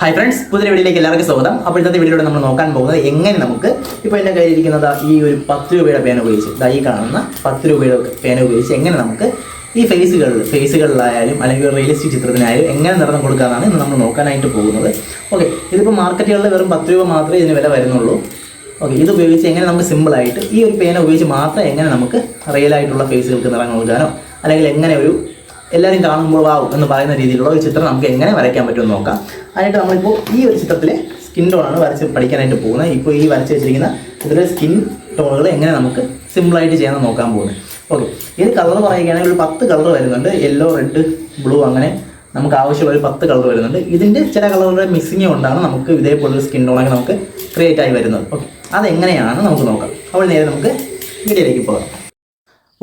Hi friends പുതിയ വീഡിയോയിലേക്ക് എല്ലാവർക്കും സ്വാഗതം. അപ്പോൾ ഇന്നത്തെ വീഡിയോയിലൂടെ നമ്മൾ നോക്കാൻ പോകുന്നത് എങ്ങനെ നമുക്ക് ഇപ്പോൾ എന്റെ കയ്യിലിരിക്കുന്നത് ഈ ഒരു പത്ത് രൂപയുടെ പേന ഉപയോഗിച്ച് ദാ ഈ കാണുന്ന പത്ത് രൂപയുടെ പേന ഉപയോഗിച്ച് എങ്ങനെ നമുക്ക് ഈ ഫേസുകളിൽ ഫേസുകളിലായാലും അല്ലെങ്കിൽ റിയലിസ്റ്റിക് ചിത്രത്തിനായാലും എങ്ങനെ നിറം കൊടുക്കാനാണ് ഇന്ന് നമ്മൾ നോക്കാനായിട്ട് പോകുന്നത്. ഓക്കെ ഇതിപ്പോൾ മാർക്കറ്റുകളിൽ വെറും പത്ത് രൂപ മാത്രമേ ഇതിന് വില വരുന്നുള്ളൂ. ഓക്കെ ഇത് ഉപയോഗിച്ച് എങ്ങനെ നമുക്ക് സിമ്പിളായിട്ട് ഈ ഒരു പേന ഉപയോഗിച്ച് മാത്രം എങ്ങനെ നമുക്ക് റിയലായിട്ടുള്ള ഫേസുകൾക്ക് നിറം കൊടുക്കാനോ അല്ലെങ്കിൽ എങ്ങനെ ഒരു എല്ലാവരും കാണുമ്പോൾ വാവും എന്ന് പറയുന്ന രീതിയിലുള്ള ഒരു ചിത്രം നമുക്ക് എങ്ങനെ വരയ്ക്കാൻ പറ്റുമെന്ന് നോക്കാം. അതിനായിട്ട് നമ്മളിപ്പോൾ ഈ ഒരു ചിത്രത്തിലെ സ്കിൻ ടോണാണ് വരച്ച് പഠിക്കാനായിട്ട് പോകുന്നത്. ഇപ്പോൾ ഈ വരച്ച് വെച്ചിരിക്കുന്ന ഇതിലെ സ്കിൻ ടോണുകൾ എങ്ങനെ നമുക്ക് സിമ്പിളായിട്ട് ചെയ്യാൻ നോക്കാൻ പോകുന്നത് ഓക്കെ ഇത് കളർ പറയുകയാണെങ്കിൽ ഒരു പത്ത് കളർ വരുന്നുണ്ട്. യെല്ലോ റെഡ് ബ്ലൂ അങ്ങനെ നമുക്ക് ആവശ്യമുള്ള ഒരു പത്ത് കളർ വരുന്നുണ്ട്. ഇതിന്റെ ചില കളറുകളുടെ മിക്സിങ് കൊണ്ടാണ് നമുക്ക് ഇതേപോലൊരു സ്കിൻ ടോണൊക്കെ നമുക്ക് ക്രിയേറ്റ് ആയി വരുന്നത്. ഓക്കെ അതെങ്ങനെയാണ് നമുക്ക് നോക്കാം. അപ്പോൾ നേരെ നമുക്ക് വീഡിയോയിലേക്ക് പോകാം.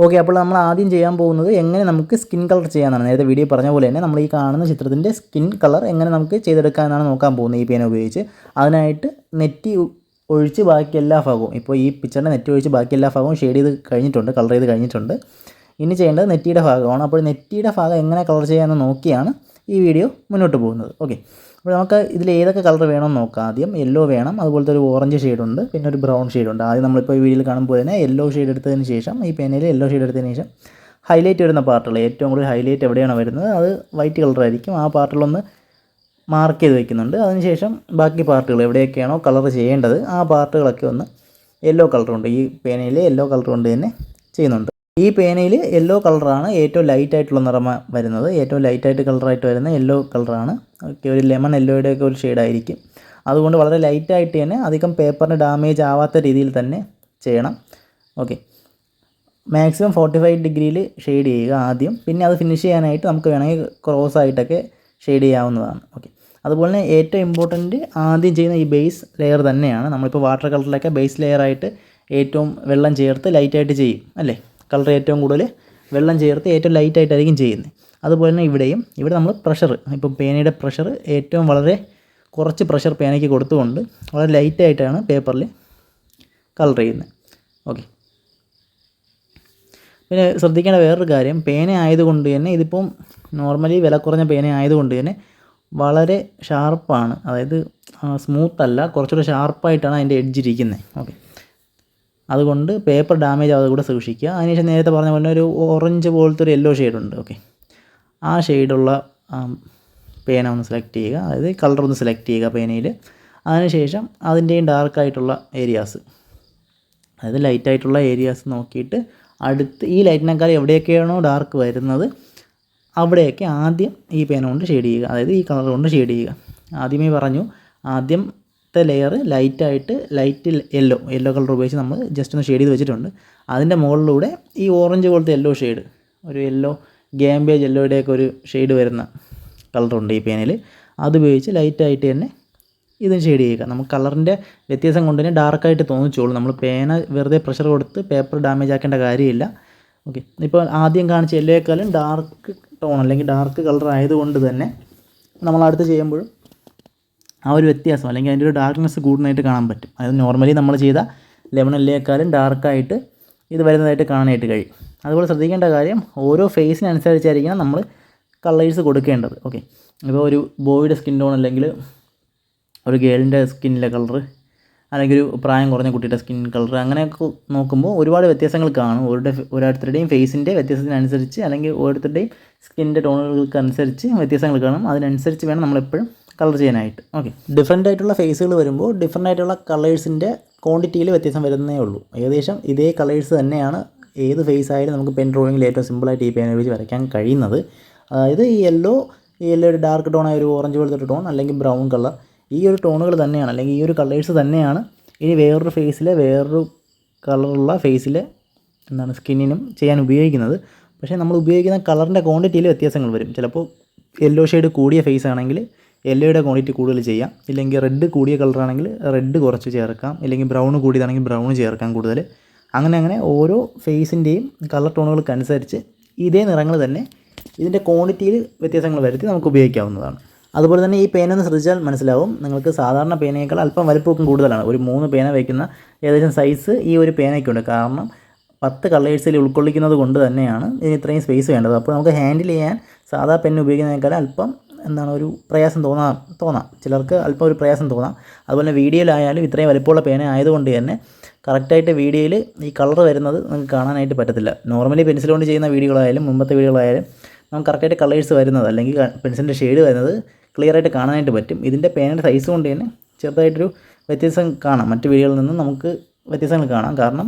ഓക്കെ അപ്പോൾ നമ്മൾ ആദ്യം ചെയ്യാൻ പോകുന്നത് എങ്ങനെ നമുക്ക് സ്കിൻ കളർ ചെയ്യാനാണ്. നേരത്തെ വീഡിയോ പറഞ്ഞ പോലെ തന്നെ നമ്മൾ ഈ കാണുന്ന ചിത്രത്തിന്റെ സ്കിൻ കളർ എങ്ങനെ നമുക്ക് ചെയ്തെടുക്കാനാണ് നോക്കാൻ പോകുന്നത് ഈ പേന ഉപയോഗിച്ച്. അതിനായിട്ട് നെറ്റി ഒഴിച്ച് ബാക്കി എല്ലാ ഭാഗവും ഇപ്പോൾ ഈ പിക്ചറിന്റെ നെറ്റ് ഒഴിച്ച് ബാക്കി എല്ലാ ഭാഗവും ഷെയ്ഡ് ചെയ്ത് കഴിഞ്ഞിട്ടുണ്ട് കളർ ചെയ്ത് കഴിഞ്ഞിട്ടുണ്ട്. ഇനി ചെയ്യേണ്ടത് നെറ്റിയുടെ ഭാഗമാണ്. അപ്പോൾ നെറ്റിയുടെ ഭാഗം എങ്ങനെ കളർ ചെയ്യാമെന്ന് നോക്കിയാണ് ഈ വീഡിയോ മുന്നോട്ട് പോകുന്നത്. ഓക്കെ. അപ്പോൾ നമുക്ക് ഇതിൽ ഏതൊക്കെ കളർ വേണമെന്ന് നോക്കാം. ആദ്യം യെല്ലോ വേണം. അതുപോലത്തെ ഒരു ഓറഞ്ച് ഷെയ്ഡുണ്ട് പിന്നെ ഒരു ബ്രൗൺ ഷെയ്ഡുണ്ട് ആദ്യം നമ്മളിപ്പോൾ ഈ വീഡിയോയിൽ കാണുമ്പോൾ തന്നെ യെല്ലോ ഷെയ്ഡ് എടുത്തതിന് ശേഷം ഈ പേനയിൽ യെല്ലോ ഷെയ്ഡ് എടുത്തതിന് ശേഷം ഹൈലൈറ്റ് വരുന്ന പാർട്ടുകൾ. ഏറ്റവും കൂടുതൽ ഹൈലൈറ്റ് എവിടെയാണ് വരുന്നത്? അത് വൈറ്റ് കളറായിരിക്കും ആ പാർട്ടിലൊന്ന് മാർക്ക് ചെയ്ത് വെക്കുന്നുണ്ട്. അതിനുശേഷം ബാക്കി പാർട്ടുകൾ എവിടെയൊക്കെയാണോ കളർ ചെയ്യേണ്ടത് ആ പാർട്ടുകളൊക്കെ ഒന്ന് യെല്ലോ കളറുണ്ട് ഈ പേനയിൽ യെല്ലോ കളർ കൊണ്ട് തന്നെ ചെയ്യുന്നുണ്ട്. ഈ പേനയിൽ യെല്ലോ കളറാണ് ഏറ്റവും ലൈറ്റ് ആയിട്ടുള്ള നിറമ വരുന്നത്. ഏറ്റവും ലൈറ്റായിട്ട് കളറായിട്ട് വരുന്ന യെല്ലോ കളറാണ് ഓക്കെ ഒരു ലെമൺ യെല്ലോയുടെ ഒക്കെ ഒരു ഷെയ്ഡായിരിക്കും അതുകൊണ്ട് വളരെ ലൈറ്റായിട്ട് തന്നെ അധികം പേപ്പറിന് ഡാമേജ് ആവാത്ത രീതിയിൽ തന്നെ ചെയ്യണം. ഓക്കെ. മാക്സിമം ഫോർട്ടി ഫൈവ് ഡിഗ്രിയിൽ ഷെയ്ഡ് ചെയ്യുക ആദ്യം. പിന്നെ അത് ഫിനിഷ് ചെയ്യാനായിട്ട് നമുക്ക് വേണമെങ്കിൽ ക്രോസ് ആയിട്ടൊക്കെ ഷെയ്ഡ് ചെയ്യാവുന്നതാണ്. ഓക്കെ. അതുപോലെ തന്നെ ഏറ്റവും ഇമ്പോർട്ടന്റ് ആദ്യം ചെയ്യുന്ന ഈ ബേസ് ലെയർ തന്നെയാണ്. നമ്മളിപ്പോൾ വാട്ടർ കളറിലൊക്കെ ബേസ് ലെയറായിട്ട് ഏറ്റവും വെള്ളം ചേർത്ത് ലൈറ്റായിട്ട് ചെയ്യും. അല്ലേ? കളർ ഏറ്റവും കൂടുതൽ വെള്ളം ചേർത്ത് ഏറ്റവും ലൈറ്റായിട്ടായിരിക്കും ചെയ്യുന്നത്. അതുപോലെ തന്നെ ഇവിടെയും ഇവിടെ നമ്മൾ പ്രഷർ ഇപ്പം പേനയുടെ പ്രഷർ ഏറ്റവും വളരെ കുറച്ച് പ്രഷർ പേനയ്ക്ക് കൊടുത്തുകൊണ്ട് വളരെ ലൈറ്റായിട്ടാണ് പേപ്പറിൽ കളർ ചെയ്യുന്നത്. ഓക്കെ പിന്നെ ശ്രദ്ധിക്കേണ്ട വേറൊരു കാര്യം പേന ആയതുകൊണ്ട് തന്നെ ഇതിപ്പം നോർമലി വില കുറഞ്ഞ പേന ആയതുകൊണ്ട് തന്നെ വളരെ ഷാർപ്പാണ് അതായത് സ്മൂത്തല്ല കുറച്ചുകൂടെ ഷാർപ്പായിട്ടാണ് അതിന്റെ എഡ്ജ് ഇരിക്കുന്നത്. ഓക്കെ അതുകൊണ്ട് പേപ്പർ ഡാമേജ് ആവാതെ കൂടെ സൂക്ഷിക്കുക. അതിനുശേഷം നേരത്തെ പറഞ്ഞ പോലെ ഒരു ഓറഞ്ച് പോലത്തെ ഒരു യെല്ലോ ഉണ്ട്. ഓക്കെ ആ ഷെയ്ഡുള്ള പേന ഒന്ന് സെലക്ട് ചെയ്യുക. അതായത് കളർ ഒന്ന് സെലക്ട് ചെയ്യുക പേനയിൽ അതിനുശേഷം അതിന്റെയും ഡാർക്കായിട്ടുള്ള ഏരിയാസ് അതായത് ലൈറ്റായിട്ടുള്ള ഏരിയാസ് നോക്കിയിട്ട് അടുത്ത് ഈ ലൈറ്റിനേക്കാൾ എവിടെയൊക്കെയാണോ ഡാർക്ക് വരുന്നത് അവിടെയൊക്കെ ആദ്യം ഈ പേന കൊണ്ട് ഷെയ്ഡ് ചെയ്യുക. അതായത് ഈ കളർ കൊണ്ട് ഷെയ്ഡ് ചെയ്യുക. ആദ്യമേ പറഞ്ഞു ആദ്യത്തെ ലെയർ ലൈറ്റായിട്ട് ലൈറ്റ് യെല്ലോ യെല്ലോ കളർ ഉപയോഗിച്ച് നമ്മൾ ജസ്റ്റ് ഒന്ന് ഷെയ്ഡ് ചെയ്ത് വെച്ചിട്ടുണ്ട്. അതിന്റെ മുകളിലൂടെ ഈ ഓറഞ്ച് പോലത്തെ യെല്ലോ ഷെയ്ഡ് ഒരു യെല്ലോ ഗാംബേജ് യെല്ലോയുടെയൊക്കെ ഒരു ഷെയ്ഡ് വരുന്ന കളറുണ്ട് ഈ പേനയിൽ അതുപയോഗിച്ച് ലൈറ്റായിട്ട് തന്നെ ഇതും ഷെയ്ഡ് ചെയ്യുക. നമുക്ക് കളറിന്റെ വ്യത്യാസം കൊണ്ട് തന്നെ ഡാർക്കായിട്ട് തോന്നിച്ചോളൂ. നമ്മൾ പേന വെറുതെ പ്രഷർ കൊടുത്ത് പേപ്പർ ഡാമേജ് ആക്കേണ്ട കാര്യമില്ല. ഓക്കെ ഇപ്പോൾ ആദ്യം കാണിച്ച യെല്ലോയേക്കാളും ഡാർക്ക് ടോൺ അല്ലെങ്കിൽ ഡാർക്ക് കളർ ആയതുകൊണ്ട് തന്നെ നമ്മൾ അടുത്ത് ചെയ്യുമ്പോഴും ആ ഒരു വ്യത്യാസം അല്ലെങ്കിൽ അതിന്റെ ഒരു ഡാർക്ക്നെസ് കൂടുന്നതായിട്ട് കാണാൻ പറ്റും. അതായത് നോർമലി നമ്മൾ ചെയ്ത ലെമൺ എല്ലേക്കാളും ഡാർക്കായിട്ട് ഇത് വരുന്നതായിട്ട് കാണാനായിട്ട് കഴിയും. അതുപോലെ ശ്രദ്ധിക്കേണ്ട കാര്യം ഓരോ ഫേസിനനുസരിച്ചായിരിക്കണം നമ്മൾ കളേഴ്സ് കൊടുക്കേണ്ടത്. ഓക്കെ ഇപ്പോൾ ഒരു ബോയുടെ സ്കിൻ ടോൺ അല്ലെങ്കിൽ ഒരു ഗേളിന്റെ സ്കിന്നിലെ കളറ് അല്ലെങ്കിൽ ഒരു പ്രായം കുറഞ്ഞ കുട്ടിയുടെ സ്കിൻ കളർ അങ്ങനെയൊക്കെ നോക്കുമ്പോൾ ഒരുപാട് വ്യത്യാസങ്ങൾ കാണും. ഓരുടെ ഓരോരുത്തരുടെയും ഫേസിന്റെ വ്യത്യാസത്തിനനുസരിച്ച് അല്ലെങ്കിൽ ഓരോരുത്തരുടെയും സ്കിന്റെ ടോണുകൾക്ക് അനുസരിച്ച് വ്യത്യാസങ്ങൾ കാണും. അതിനനുസരിച്ച് വേണം നമ്മളെപ്പോഴും കളർ ചെയ്യാനായിട്ട്. ഓക്കെ ഡിഫറെന്റ് ആയിട്ടുള്ള ഫേസുകൾ വരുമ്പോൾ ഡിഫറെന്റ് ആയിട്ടുള്ള കളേഴ്സിന്റെ ക്വാണ്ടിറ്റിയിൽ വ്യത്യാസം വരുന്നേ ഉള്ളൂ. ഏകദേശം ഇതേ കളേഴ്സ് തന്നെയാണ് ഏത് ഫേസ് ആയാലും നമുക്ക് പെൻ ഡ്രോയിങ്ങിൽ ഏറ്റവും സിമ്പിളായിട്ട് ഈ പേന ഉപയോഗിച്ച് വരയ്ക്കാൻ കഴിയുന്നത്. അതായത് ഈ യെല്ലോ ഈ യെല്ലോ ഒരു ഡാർക്ക് ടോൺ ആയ ഒരു ഓറഞ്ച് പോലത്തെ ടോൺ അല്ലെങ്കിൽ ബ്രൗൺ കളർ ഈ ഒരു ടോണുകൾ തന്നെയാണ്. അല്ലെങ്കിൽ ഈ ഒരു കളേഴ്സ് തന്നെയാണ് ഇനി വേറൊരു ഫേസിലെ വേറൊരു കളറുള്ള ഫേസിലെ എന്താണ് സ്കിന്നിനും ചെയ്യാൻ ഉപയോഗിക്കുന്നത്. പക്ഷേ നമ്മൾ ഉപയോഗിക്കുന്ന കളറിന്റെ ക്വാണ്ടിറ്റിയിൽ വ്യത്യാസങ്ങൾ വരും. ചിലപ്പോൾ യെല്ലോ ഷെയ്ഡ് കൂടിയ ഫേസ് ആണെങ്കിൽ യെല്ലോയുടെ ക്വാണ്ടിറ്റി കൂടുതൽ ചെയ്യാം. ഇല്ലെങ്കിൽ റെഡ് കൂടിയ കളറാണെങ്കിൽ റെഡ് കുറച്ച് ചേർക്കാം. ഇല്ലെങ്കിൽ ബ്രൗൺ കൂടിയതാണെങ്കിൽ ബ്രൗൺ ചേർക്കാം കൂടുതൽ. അങ്ങനെ അങ്ങനെ ഓരോ ഫേസിന്റെയും കളർ ടോണുകൾക്കനുസരിച്ച് ഇതേ നിറങ്ങൾ തന്നെ ഇതിന്റെ ക്വാണ്ടിറ്റിയിൽ വ്യത്യാസങ്ങൾ വരുത്തി നമുക്ക് ഉപയോഗിക്കാവുന്നതാണ്. അതുപോലെ തന്നെ ഈ പേന ഒന്ന് ശ്രദ്ധിച്ചാൽ മനസ്സിലാവും. നിങ്ങൾക്ക് സാധാരണ പേനയേക്കാൾ അല്പം വലുപ്പമൊക്കെ കൂടുതലാണ്. ഒരു മൂന്ന് പേന വയ്ക്കുന്ന ഏകദേശം സൈസ് ഈ ഒരു പേനയ്ക്കുണ്ട്. കാരണം പത്ത് കളേഴ്സിൽ ഉൾക്കൊള്ളിക്കുന്നത് കൊണ്ട് തന്നെയാണ് ഇതിന് ഇത്രയും സ്പേസ് വേണ്ടത്. അപ്പോൾ നമുക്ക് ഹാൻഡിൽ ചെയ്യാൻ സാധാ പെൻ ഉപയോഗിക്കുന്നതിനേക്കാൾ അല്പം എന്താണ് ഒരു പ്രയാസം തോന്നാം തോന്നാം. ചിലർക്ക് അല്പം ഒരു പ്രയാസം തോന്നാം. അതുപോലെ വീഡിയോയിലായാലും ഇത്രയും വലിപ്പമുള്ള പേന ആയതുകൊണ്ട് തന്നെ കറക്റ്റായിട്ട് വീഡിയോയിൽ ഈ കളർ വരുന്നത് നമുക്ക് കാണാനായിട്ട് പറ്റത്തില്ല. നോർമലി പെൻസിൽ കൊണ്ട് ചെയ്യുന്ന വീഡിയോകളായാലും മുമ്പത്തെ വീഡിയോകളായാലും നമുക്ക് കറക്റ്റായിട്ട് കളേഴ്സ് വരുന്നത് അല്ലെങ്കിൽ പെൻസിലിന്റെ ഷെയ്ഡ് വരുന്നത് ക്ലിയർ ആയിട്ട് കാണാനായിട്ട് പറ്റും. ഇതിന്റെ പേനയുടെ സൈസ് കൊണ്ട് തന്നെ ചെറുതായിട്ടൊരു വ്യത്യാസം കാണാം. മറ്റ് വീഡിയോകളിൽ നിന്നും നമുക്ക് വ്യത്യാസങ്ങൾ കാണാം. കാരണം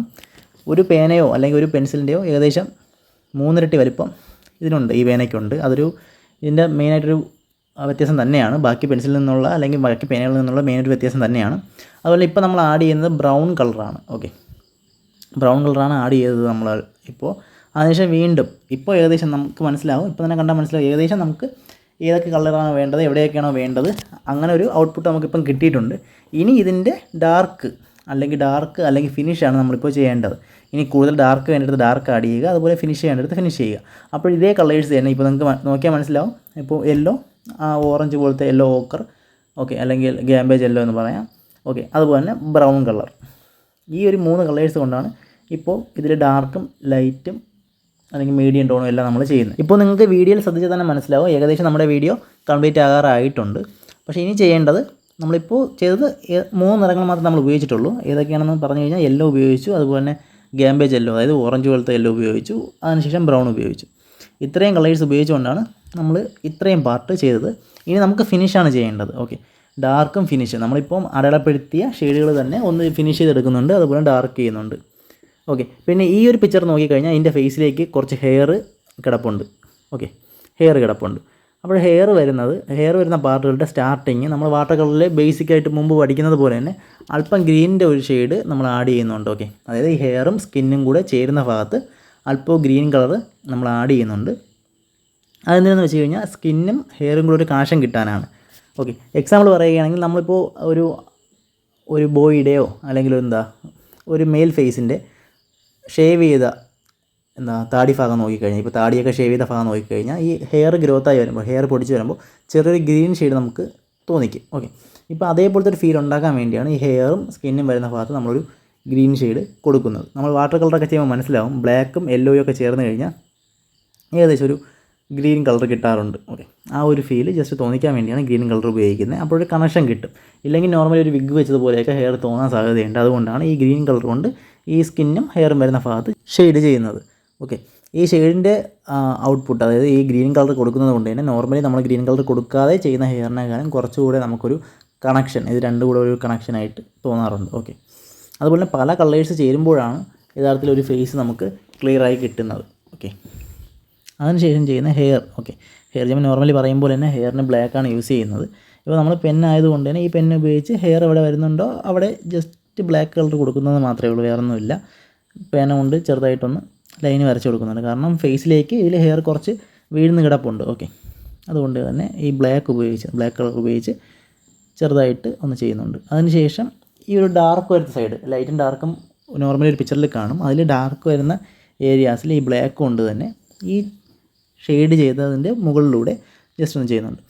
ഒരു പേനയോ അല്ലെങ്കിൽ ഒരു പെൻസിലിന്റെയോ ഏകദേശം മൂന്നിരട്ടി വലിപ്പം ഇതിനുണ്ട് ഈ പേനയ്ക്കുണ്ട്. അതൊരു ഇതിന്റെ മെയിനായിട്ടൊരു വ്യത്യാസം തന്നെയാണ്. ബാക്കി പെൻസിലിൽ നിന്നുള്ള അല്ലെങ്കിൽ ബാക്കി പേനകളിൽ നിന്നുള്ള ഒരു വ്യത്യാസം തന്നെയാണ്. അതുപോലെ ഇപ്പോൾ നമ്മൾ ആഡ് ചെയ്യുന്നത് ബ്രൗൺ കളറാണ് ഓക്കെ ബ്രൗൺ കളറാണ് ആഡ് ചെയ്തത് നമ്മൾ ഇപ്പോൾ. അതിനുശേഷം വീണ്ടും ഇപ്പോൾ ഏകദേശം നമുക്ക് മനസ്സിലാവും. ഇപ്പോൾ തന്നെ കണ്ടാൽ മനസ്സിലാവും. ഏകദേശം നമുക്ക് ഏതൊക്കെ കളറാണ് വേണ്ടത് എവിടെയൊക്കെയാണോ വേണ്ടത്. അങ്ങനെ ഒരു ഔട്ട്പുട്ട് നമുക്കിപ്പം കിട്ടിയിട്ടുണ്ട്. ഇനി ഇതിന്റെ ഡാർക്ക് അല്ലെങ്കിൽ ഡാർക്ക് അല്ലെങ്കിൽ ഫിനിഷാണ് നമ്മളിപ്പോൾ ചെയ്യേണ്ടത്. ഇനി കൂടുതൽ ഡാർക്ക് വേണ്ടിയിട്ട് ഡാർക്ക് ആഡ് ചെയ്യുക അതുപോലെ ഫിനിഷ് ചെയ്യേണ്ടിടത്ത് ഫിനിഷ് ചെയ്യുക. അപ്പോൾ ഇതേ കളേഴ്സ് തന്നെ ഇപ്പോൾ നമുക്ക് നോക്കിയാൽ മനസ്സിലാവും. ഇപ്പോൾ യെല്ലോ ആ ഓറഞ്ച് പോലത്തെ യെല്ലോ ഓക്കർ ഓക്കെ അല്ലെങ്കിൽ ഗ്യാമ്പേജ് യെല്ലോ എന്ന് പറയാം. ഓക്കെ അതുപോലെ തന്നെ ബ്രൗൺ കളർ. ഈ ഒരു മൂന്ന് കളേഴ്സ് കൊണ്ടാണ് ഇപ്പോൾ ഇതിൽ ഡാർക്കും ലൈറ്റും അല്ലെങ്കിൽ മീഡിയം ടോണും എല്ലാം നമ്മൾ ചെയ്യുന്നത്. ഇപ്പോൾ നിങ്ങൾക്ക് വീഡിയോയിൽ ശ്രദ്ധിച്ചാൽ തന്നെ മനസ്സിലാവും. ഏകദേശം നമ്മുടെ വീഡിയോ കംപ്ലീറ്റ് ആകാറായിട്ടുണ്ട്. പക്ഷേ ഇനി ചെയ്യേണ്ടത് നമ്മളിപ്പോൾ ചെയ്തത് മൂന്ന് നിറങ്ങൾ മാത്രമേ നമ്മൾ ഉപയോഗിച്ചിട്ടുള്ളൂ. ഏതൊക്കെയാണെന്ന് പറഞ്ഞു കഴിഞ്ഞാൽ യെല്ലോ ഉപയോഗിച്ചു അതുപോലെ തന്നെ ഗ്യാമ്പേജ് യെല്ലോ അതായത് ഓറഞ്ച് പോലത്തെ യെല്ലോ ഉപയോഗിച്ചു അതിനുശേഷം ബ്രൗൺ ഉപയോഗിച്ചു. ഇത്രയും കളേഴ്സ് ഉപയോഗിച്ചുകൊണ്ടാണ് നമ്മൾ ഇത്രയും പാർട്ട് ചെയ്തത്. ഇനി നമുക്ക് ഫിനിഷാണ് ചെയ്യേണ്ടത്. ഓക്കെ ഡാർക്കും ഫിനിഷ് നമ്മളിപ്പം അടയാളപ്പെടുത്തിയ ഷെയ്ഡുകൾ തന്നെ ഒന്ന് ഫിനിഷ് ചെയ്തെടുക്കുന്നുണ്ട്. അതുപോലെ ഡാർക്ക് ചെയ്യുന്നുണ്ട്. ഓക്കെ പിന്നെ ഈ ഒരു പിക്ചർ നോക്കിക്കഴിഞ്ഞാൽ ഇതിന്റെ ഫേസിലേക്ക് കുറച്ച് ഹെയർ കിടപ്പുണ്ട്. ഓക്കെ ഹെയർ കിടപ്പുണ്ട്. അപ്പോൾ ഹെയർ വരുന്നത് ഹെയർ വരുന്ന പാർട്ടുകളുടെ സ്റ്റാർട്ടിങ് നമ്മൾ വാട്ടർ കളറിൽ ബേസിക് ആയിട്ട് മുമ്പ് പഠിക്കുന്നത് പോലെ തന്നെ അല്പം ഗ്രീനിന്റെ ഒരു ഷെയ്ഡ് നമ്മൾ ആഡ് ചെയ്യുന്നുണ്ട്. ഓക്കെ അതായത് ഈ ഹെയറും സ്കിന്നും കൂടെ ചേരുന്ന ഭാഗത്ത് അല്പം ഗ്രീൻ കളർ നമ്മൾ ആഡ് ചെയ്യുന്നുണ്ട്. അതെന്തിനെന്ന് വെച്ച് കഴിഞ്ഞാൽ സ്കിന്നും ഹെയറും കൂടെ ഒരു കണക്ഷൻ കിട്ടാനാണ്. ഓക്കെ എക്സാമ്പിൾ പറയുകയാണെങ്കിൽ നമ്മളിപ്പോൾ ഒരു ഒരു ബോയിയുടെയോ അല്ലെങ്കിൽ എന്താ ഒരു മെയിൽ ഫേസിന്റെ ഷേവ് ചെയ്ത എന്താ താടി ഭാഗം നോക്കിക്കഴിഞ്ഞാൽ ഇപ്പോൾ താടിയൊക്കെ ഷേവ് ചെയ്ത ഭാഗം നോക്കിക്കഴിഞ്ഞാൽ ഈ ഹെയർ ഗ്രോത്തായി വരുമ്പോൾ ഹെയർ പൊടിച്ച് വരുമ്പോൾ ചെറിയൊരു ഗ്രീൻ ഷെയ്ഡ് നമുക്ക് തോന്നിക്കും. ഓക്കെ ഇപ്പോൾ അതേപോലത്തെ ഒരു ഫീൽ ഉണ്ടാക്കാൻ വേണ്ടിയാണ് ഈ ഹെയറും സ്കിന്നും വരുന്ന ഭാഗത്ത് നമ്മളൊരു ഗ്രീൻ ഷെയ്ഡ് കൊടുക്കുന്നത്. നമ്മൾ വാട്ടർ കളറൊക്കെ ചെയ്യുമ്പോൾ മനസ്സിലാവും ബ്ലാക്കും യെല്ലോയും ഒക്കെ ചേർന്ന് കഴിഞ്ഞാൽ ഏകദേശം ഒരു ഗ്രീൻ കളർ കിട്ടാറുണ്ട്. ഓക്കെ ആ ഒരു ഫീൽ ജസ്റ്റ് തോന്നിക്കാൻ വേണ്ടിയാണ് ഗ്രീൻ കളർ ഉപയോഗിക്കുന്നത്. അപ്പോൾ ഒരു കണക്ഷൻ കിട്ടും. ഇല്ലെങ്കിൽ നോർമലി ഒരു വിഗ് വെച്ചതുപോലെയൊക്കെ ഹെയർ തോന്നാൻ സാധ്യതയുണ്ട്. അതുകൊണ്ടാണ് ഈ ഗ്രീൻ കളർ കൊണ്ട് ഈ സ്കിന്നും ഹെയറും വരുന്ന ഭാഗത്ത് ഷെയ്ഡ് ചെയ്യുന്നത്. ഓക്കെ ഈ ഷെയ്ഡിന്റെ ഔട്ട്പുട്ട് അതായത് ഈ ഗ്രീൻ കളർ കൊടുക്കുന്നത് കൊണ്ട് തന്നെ നോർമലി നമ്മൾ ഗ്രീൻ കളർ കൊടുക്കാതെ ചെയ്യുന്ന ഹെയറിനേക്കാളും കുറച്ചുകൂടെ നമുക്കൊരു കണക്ഷൻ ഇത് രണ്ടും കൂടെ ഒരു കണക്ഷനായിട്ട് തോന്നാറുണ്ട്. ഓക്കെ അതുപോലെ പല കളേഴ്സ് ചേരുമ്പോഴാണ് യഥാർത്ഥത്തിൽ ഒരു ഫേസ് നമുക്ക് ക്ലിയറായി കിട്ടുന്നത്. ഓക്കെ അതിനുശേഷം ചെയ്യുന്ന ഹെയർ ഓക്കെ ഹെയർ നമ്മൾ നോർമലി പറയുമ്പോൾ തന്നെ ഹെയറിന് ബ്ലാക്ക് ആണ് യൂസ് ചെയ്യുന്നത്. ഇപ്പോൾ നമ്മൾ പെൻ ആയതുകൊണ്ട് തന്നെ ഈ പെൻ ഉപയോഗിച്ച് ഹെയർ എവിടെ വരുന്നുണ്ടോ അവിടെ ജസ്റ്റ് ബ്ലാക്ക് കളർ കൊടുക്കുന്നത് മാത്രമേ ഉള്ളൂ വേറെ ഒന്നുമില്ല പേന കൊണ്ട് ചെറുതായിട്ടൊന്ന് ലൈൻ വരച്ച് കൊടുക്കുന്നുണ്ട്. കാരണം ഫേസിലേക്ക് ഇതിൽ ഹെയർ കുറച്ച് വീഴുന്ന കിടപ്പുണ്ട്. ഓക്കെ അതുകൊണ്ട് തന്നെ ഈ ബ്ലാക്ക് ഉപയോഗിച്ച് ബ്ലാക്ക് കളർ ഉപയോഗിച്ച് ചെറുതായിട്ട് ഒന്ന് ചെയ്യുന്നുണ്ട്. അതിനുശേഷം ഈ ഒരു ഡാർക്ക് വരുന്ന സൈഡ് ലൈറ്റും ഡാർക്കും നോർമലി ഒരു പിക്ചറിൽ കാണും. അതിൽ ഡാർക്ക് വരുന്ന ഏരിയാസിൽ ഈ ബ്ലാക്ക് കൊണ്ട് തന്നെ ഈ ഷെയ്ഡ് ചെയ്തതിന്റെ മുകളിലൂടെ ജസ്റ്റ് ഒന്ന് ചെയ്യുന്നുണ്ട്.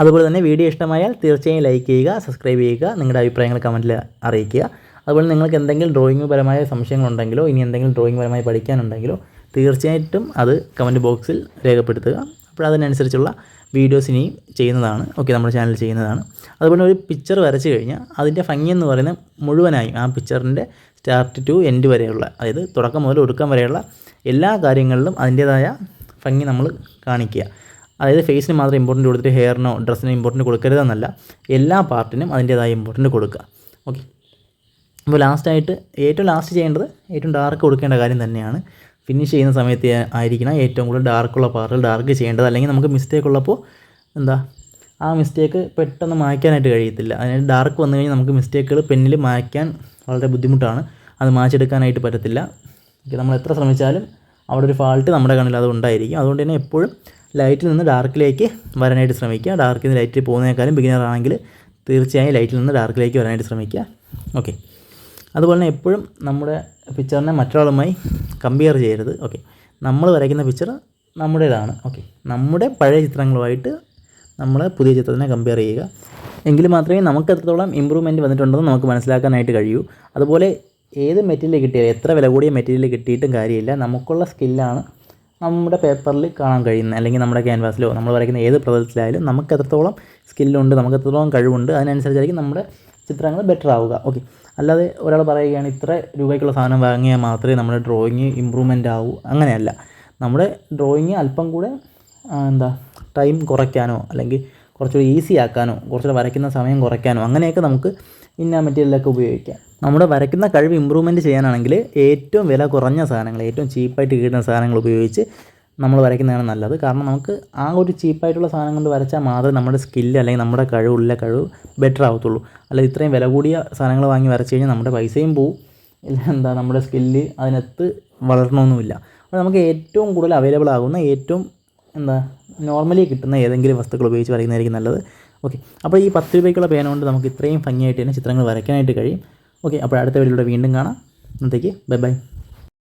അതുപോലെ തന്നെ വീഡിയോ ഇഷ്ടമായാൽ തീർച്ചയായും ലൈക്ക് ചെയ്യുക സബ്സ്ക്രൈബ് ചെയ്യുക നിങ്ങളുടെ അഭിപ്രായങ്ങൾ കമന്റിൽ അറിയിക്കുക. അതുപോലെ നിങ്ങൾക്ക് എന്തെങ്കിലും ഡ്രോയിങ് പരമായ സംശയങ്ങളുണ്ടെങ്കിലോ ഇനി എന്തെങ്കിലും ഡ്രോയിങ് പരമായി പഠിക്കാനുണ്ടെങ്കിലോ തീർച്ചയായിട്ടും അത് കമന്റ് ബോക്സിൽ രേഖപ്പെടുത്തുക. അപ്പോൾ അതിനനുസരിച്ചുള്ള വീഡിയോസ് ഇനിയും ചെയ്യുന്നതാണ്. ഓക്കെ നമ്മുടെ ചാനൽ ചെയ്യുന്നതാണ്. അതുപോലെ ഒരു പിക്ചർ വരച്ച് കഴിഞ്ഞാൽ അതിന്റെ ഭംഗി എന്ന് പറയുന്നത് മുഴുവനായും ആ പിക്ചറിന്റെ സ്റ്റാർട്ട് ടു എൻഡ് വരെയുള്ള അതായത് തുടക്കം മുതൽ ഒടുക്കം വരെയുള്ള എല്ലാ കാര്യങ്ങളിലും അതിന്റേതായ ഭംഗി നമ്മൾ കാണിക്കുക. അതായത് ഫേസിന് മാത്രം ഇമ്പോർട്ടന്റ് കൊടുത്തിട്ട് ഹെയറിനോ ഡ്രസ്സിനോ ഇമ്പോർട്ടന്റ് കൊടുക്കരുതെന്നല്ല എല്ലാ പാർട്ടിനും അതിന്റേതായ ഇമ്പോർട്ടന്റ് കൊടുക്കുക. ഓക്കെ അപ്പോൾ ലാസ്റ്റായിട്ട് ഏറ്റവും ലാസ്റ്റ് ചെയ്യേണ്ടത് ഏറ്റവും ഡാർക്ക് കൊടുക്കേണ്ട കാര്യം തന്നെയാണ്. ഫിനിഷ് ചെയ്യുന്ന സമയത്ത് ആയിരിക്കണം ഏറ്റവും കൂടുതൽ ഡാർക്കുള്ള പാർട്ടുകൾ ഡാർക്ക് ചെയ്യേണ്ടത്. അല്ലെങ്കിൽ നമുക്ക് മിസ്റ്റേക്ക് ഉള്ളപ്പോൾ എന്താ ആ മിസ്റ്റേക്ക് പെട്ടെന്ന് മായ്ക്കാനായിട്ട് കഴിയത്തില്ല. അതിന് ഡാർക്ക് വന്നു കഴിഞ്ഞാൽ നമുക്ക് മിസ്റ്റേക്കുകൾ പെന്നിൽ മായ്ക്കാൻ വളരെ ബുദ്ധിമുട്ടാണ്. അത് മായ്ച്ചെടുക്കാനായിട്ട് പറ്റത്തില്ല. നമ്മൾ എത്ര ശ്രമിച്ചാലും അവിടെ ഒരു ഫാൾട്ട് നമ്മുടെ കണ്ണിൽ അത് ഉണ്ടായിരിക്കും. അതുകൊണ്ട് തന്നെ എപ്പോഴും ലൈറ്റിൽ നിന്ന് ഡാർക്കിലേക്ക് വരാനായിട്ട് ശ്രമിക്കുക. ഡാർക്കിൽ നിന്ന് ലൈറ്റിൽ പോകുന്നതിനേക്കാളും ബിഗിനർ ആണെങ്കിൽ തീർച്ചയായും ലൈറ്റിൽ നിന്ന് ഡാർക്കിലേക്ക് വരാനായിട്ട് ശ്രമിക്കുക. ഓക്കെ അതുപോലെ തന്നെ എപ്പോഴും നമ്മുടെ പിക്ചറിനെ മറ്റൊരാളുമായി കമ്പയർ ചെയ്യരുത്. ഓക്കെ നമ്മൾ വരയ്ക്കുന്ന പിക്ചർ നമ്മുടേതാണ്. ഓക്കെ നമ്മുടെ പഴയ ചിത്രങ്ങളുമായിട്ട് നമ്മൾ പുതിയ ചിത്രത്തിനെ കമ്പയർ ചെയ്യുക. എങ്കിൽ മാത്രമേ നമുക്ക് എത്രത്തോളം ഇമ്പ്രൂവ്മെന്റ് വന്നിട്ടുണ്ടെന്ന് നമുക്ക് മനസ്സിലാക്കാനായിട്ട് കഴിയൂ. അതുപോലെ ഏത് മെറ്റീരിയൽ കിട്ടിയാലും എത്ര വില കൂടിയ മെറ്റീരിയൽ കിട്ടിയിട്ടും കാര്യമില്ല. നമുക്കുള്ള സ്കില്ലാണ് നമ്മുടെ പേപ്പറിൽ കാണാൻ കഴിയുന്നത്. അല്ലെങ്കിൽ നമ്മുടെ ക്യാൻവാസിലോ നമ്മൾ വരയ്ക്കുന്ന ഏത് പ്രതലത്തിലായാലും നമുക്ക് എത്രത്തോളം സ്കില്ലുണ്ട് നമുക്ക് എത്രത്തോളം കഴിവുണ്ട് അതിനനുസരിച്ചായിരിക്കും നമ്മുടെ ചിത്രങ്ങൾ ബെറ്റർ ആവുക. ഓക്കെ അല്ലാതെ ഒരാൾ പറയുകയാണ് ഇത്ര രൂപയ്ക്കുള്ള സാധനം വാങ്ങിയാൽ മാത്രമേ നമ്മുടെ ഡ്രോയിങ് ഇമ്പ്രൂവ്മെന്റ് ആവൂ. അങ്ങനെയല്ല. നമ്മുടെ ഡ്രോയിങ് അല്പം കൂടെ എന്താ ടൈം കുറയ്ക്കാനോ അല്ലെങ്കിൽ കുറച്ചുകൂടി ഈസി ആക്കാനോ കുറച്ചുകൂടി വരയ്ക്കുന്ന സമയം കുറയ്ക്കാനോ അങ്ങനെയൊക്കെ നമുക്ക് ഇന്ന മെറ്റീരിയലൊക്കെ ഉപയോഗിക്കാം. നമ്മുടെ വരയ്ക്കുന്ന കഴിവ് ഇമ്പ്രൂവ്മെന്റ് ചെയ്യാനാണെങ്കിൽ ഏറ്റവും വില കുറഞ്ഞ സാധനങ്ങൾ ഏറ്റവും ചീപ്പായിട്ട് കിട്ടുന്ന സാധനങ്ങൾ ഉപയോഗിച്ച് നമ്മൾ വരയ്ക്കുന്നതാണ് നല്ലത്. കാരണം നമുക്ക് ആ ഒരു ചീപ്പായിട്ടുള്ള സാധനം കൊണ്ട് വരച്ചാൽ മാത്രമേ നമ്മുടെ സ്കില്ല് അല്ലെങ്കിൽ നമ്മുടെ കഴിവുള്ള കഴിവ് ബെറ്റർ ആവത്തുള്ളൂ. അല്ലാതെ ഇത്രയും വില കൂടിയ സാധനങ്ങൾ വാങ്ങി വരച്ച് കഴിഞ്ഞാൽ നമ്മുടെ പൈസയും പോവും. ഇല്ല എന്താ നമ്മുടെ സ്കില്ല് അതിനകത്ത് വളരണമൊന്നുമില്ല അപ്പോൾ നമുക്ക് ഏറ്റവും കൂടുതൽ അവൈലബിൾ ആകുന്ന ഏറ്റവും എന്താ നോർമലി കിട്ടുന്ന ഏതെങ്കിലും വസ്തുക്കൾ ഉപയോഗിച്ച് വരയ്ക്കുന്നതായിരിക്കും നല്ലത്. ഓക്കെ അപ്പോൾ ഈ പത്ത് രൂപയ്ക്കുള്ള പേന കൊണ്ട് നമുക്ക് ഇത്രയും ഭംഗിയായിട്ട് തന്നെ ചിത്രങ്ങൾ വരയ്ക്കാനായിട്ട് കഴിയും. ഓക്കെ അപ്പോൾ അടുത്ത വീഡിയോയിലൂടെ വീണ്ടും കാണാം. അന്നത്തേക്ക് ബൈ ബൈ.